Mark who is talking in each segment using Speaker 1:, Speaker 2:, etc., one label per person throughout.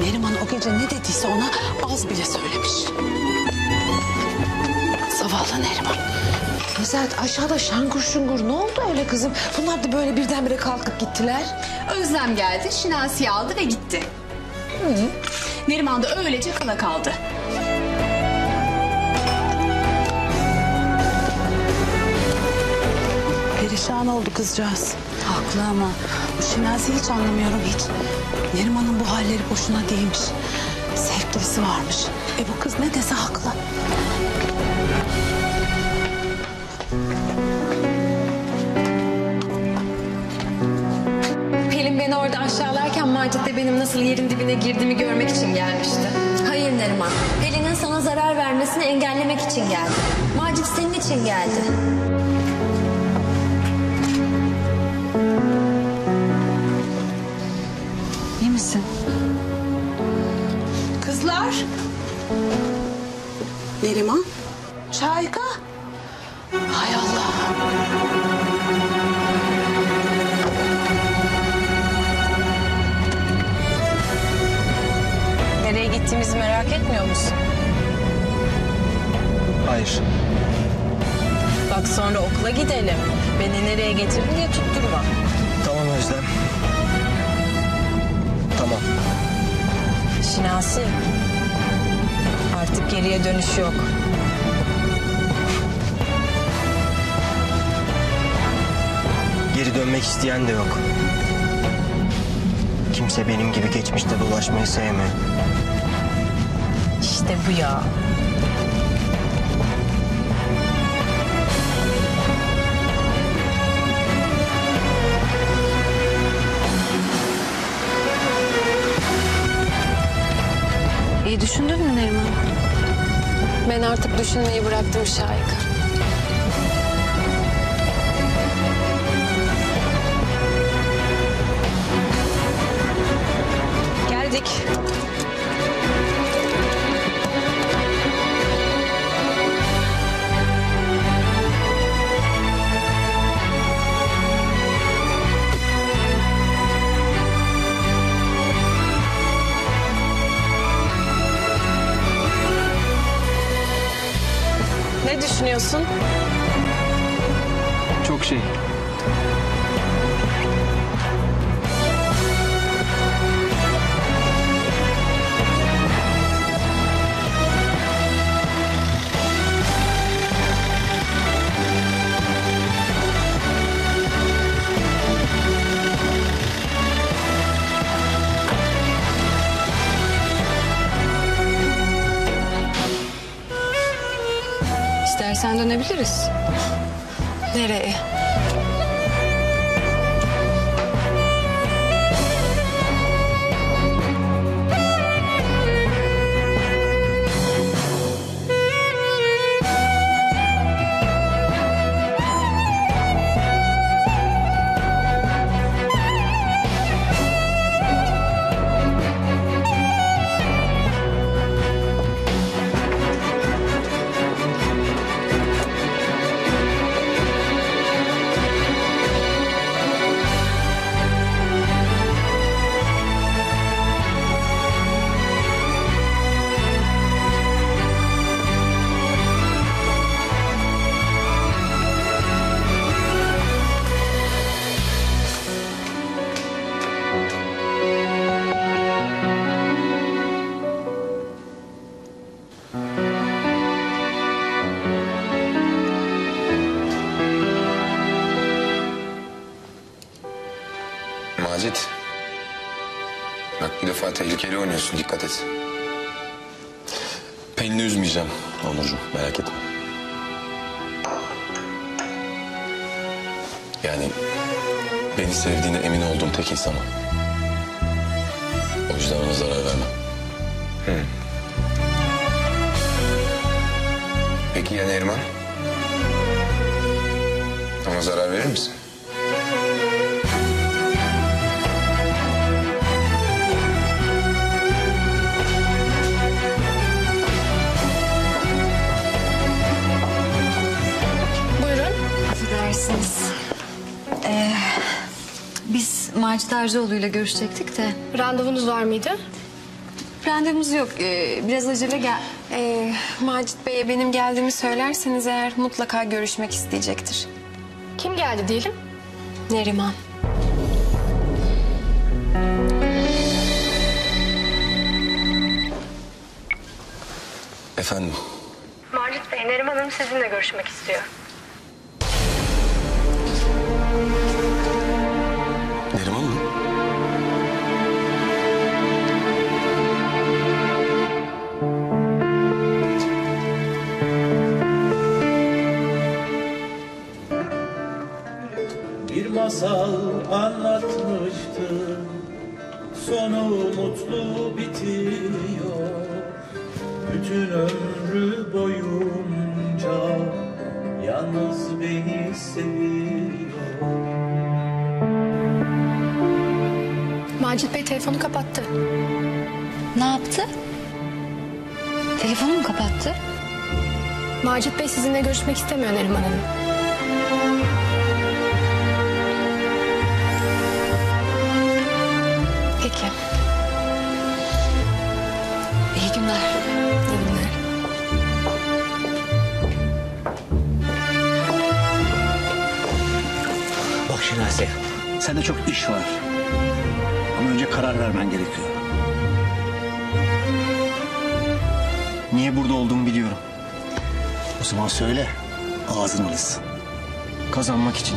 Speaker 1: Neriman o gece ne dediyse ona az bile söylemiş. Zavallı Neriman.
Speaker 2: Nezahat aşağıda şangur şungur ne oldu öyle kızım? Bunlar da böyle birdenbire kalkıp gittiler.
Speaker 3: Özlem geldi, Şinasi'yi aldı ve gitti. Neriman da öylece kala kaldı.
Speaker 1: Perişan oldu kızcağız. Haklı ama bu Şinazi'yi hiç anlamıyorum hiç. Neriman'ın bu halleri boşuna değilmiş. Sevgilisi varmış. E bu kız ne dese haklı.
Speaker 4: Pelin beni orada aşağılarken Macit de benim nasıl yerin dibine girdiğimi görmek için gelmişti.
Speaker 5: Hayır Neriman. Pelin'in sana zarar vermesini engellemek için geldi. Macit senin için geldi.
Speaker 4: Gittiğimizi merak etmiyor musun?
Speaker 6: Hayır.
Speaker 4: Bak sonra okula gidelim. Beni nereye getirdin diye tutturma.
Speaker 6: Tamam Özlem. Tamam.
Speaker 4: Şinasi. Artık geriye dönüş yok.
Speaker 6: Geri dönmek isteyen de yok. Kimse benim gibi geçmişte dolaşmayı sevmiyor.
Speaker 4: İşte bu ya.
Speaker 7: İyi düşündün mü Neriman? Ben artık düşünmeyi bıraktım Şahika.
Speaker 4: Geldik. Düşünüyorsun?
Speaker 6: Çok şey.
Speaker 7: İstersen dönebiliriz.
Speaker 4: Nereye?
Speaker 8: Bak bir defa tehlikeli oynuyorsun dikkat et.
Speaker 9: Pelin'i üzmeyeceğim Onurcuğum merak etme. Yani beni sevdiğine emin olduğum tek insan o. O yüzden ona zarar vermem.
Speaker 5: Macit Arcıoğlu ile görüşecektik de.
Speaker 10: Randevunuz var mıydı?
Speaker 7: randevumuz yok. Ee, biraz acele gel. Ee, Macit Bey'e benim geldiğimi söylerseniz eğer mutlaka görüşmek isteyecektir.
Speaker 5: Kim geldi diyelim?
Speaker 7: Neriman.
Speaker 9: Efendim,
Speaker 5: Macit Bey, Neriman Hanım sizinle görüşmek istiyor.
Speaker 10: Sonu mutlu bitiyor Bütün ömrü boyunca Yalnız beni seviyor
Speaker 5: Macit Bey telefonu kapattı.
Speaker 11: Ne yaptı? Telefonu mu kapattı?
Speaker 5: Macit Bey sizinle görüşmek istemiyor Neriman Hanım.
Speaker 10: Şinasi sende çok iş var Ama önce karar vermen gerekiyor
Speaker 6: Niye burada olduğumu biliyorum.
Speaker 10: O zaman söyle ağzın alışsın
Speaker 6: Kazanmak için.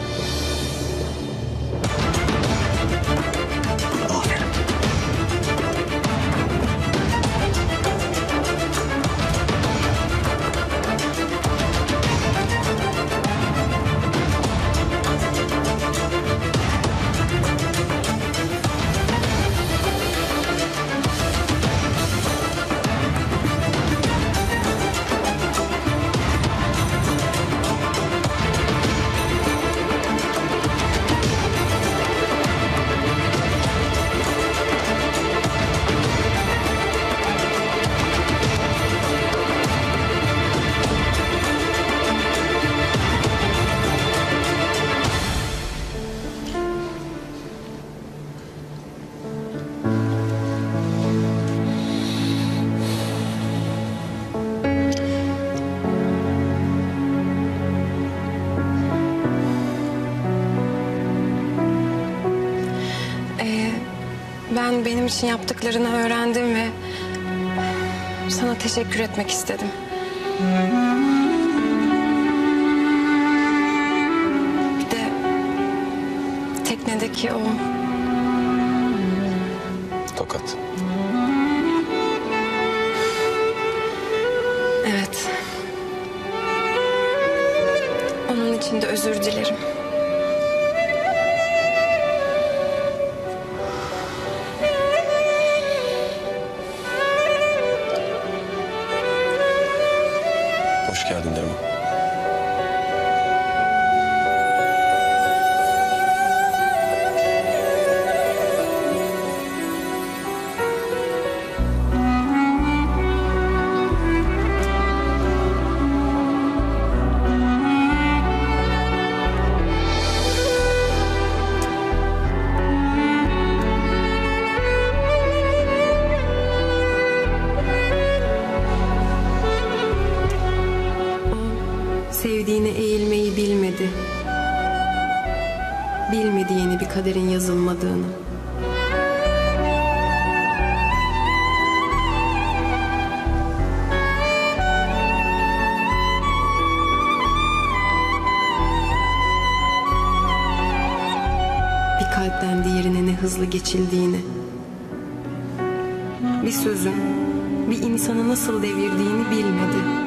Speaker 7: Ben benim için yaptıklarını öğrendim ve sana teşekkür etmek istedim. Bir de teknedeki o
Speaker 9: Tokat.
Speaker 7: evet. Onun için de özür dilerim. Geçildiğini. Bir sözün bir insanı nasıl devirdiğini bilmedi.